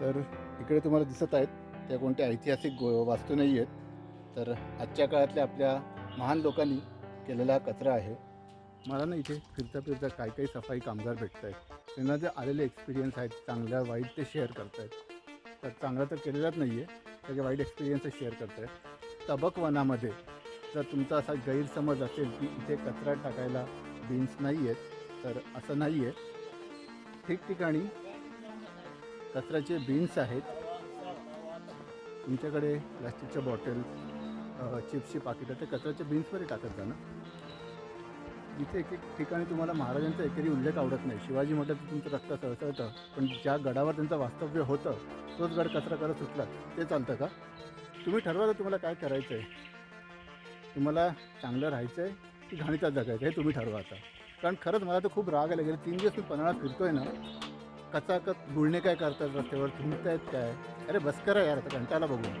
तर इकडे तुम्हाला दिसत आहेत त्या कोणत्या ऐतिहासिक गो वास्तू नाही आहेत. तर आजच्या काळातल्या आपल्या महान लोकांनी केलेला कचरा आहे. मला ना इथे फिरता फिरता काही काही सफाई कामगार भेटत आहेत त्यांना जे आलेले एक्सपिरियन्स आहेत चांगल्या वाईट ते शेअर करत आहेत तर चांगला तर केलेलाच नाही आहे त्याचे वाईट एक्सपिरियन्स शेअर करत आहेत तबक वनामध्ये जर तुमचा असा गैरसमज असेल की इथे कचरा टाकायला बिन्स नाही आहेत तर असं नाही आहे ठिकठिकाणी कचऱ्याचे बिन्स आहेत. तुमच्याकडे प्लास्टिकच्या बॉटल चिप्सची पाकिटं ते कचऱ्याच्या बिन्समध्ये टाकत जा ना. इथे एक एक ठिकाणी तुम्हाला महाराजांचा एकेरी उल्लेख आवडत नाही. शिवाजी म्हटलं तर तुमचं रक्त सळसळतं पण ज्या गडावर त्यांचं वास्तव्य होतं तोच गड कचरा करत सुटला. ते चालतं का? तुम्ही ठरवा तर तुम्हाला काय करायचं आहे तुम्हाला चांगलं राहायचं आहे की घाणीतात जगायचं हे तुम्ही ठरवा आता. कारण खरंच मला तर खूप राग आला. गेले तीन दिवस मी पन्हाळा आहे ना कचाकच गुळणे काय करतात रस्त्यावर? थुंकतायत काय? अरे बस करा यार आता कंटाळा बघून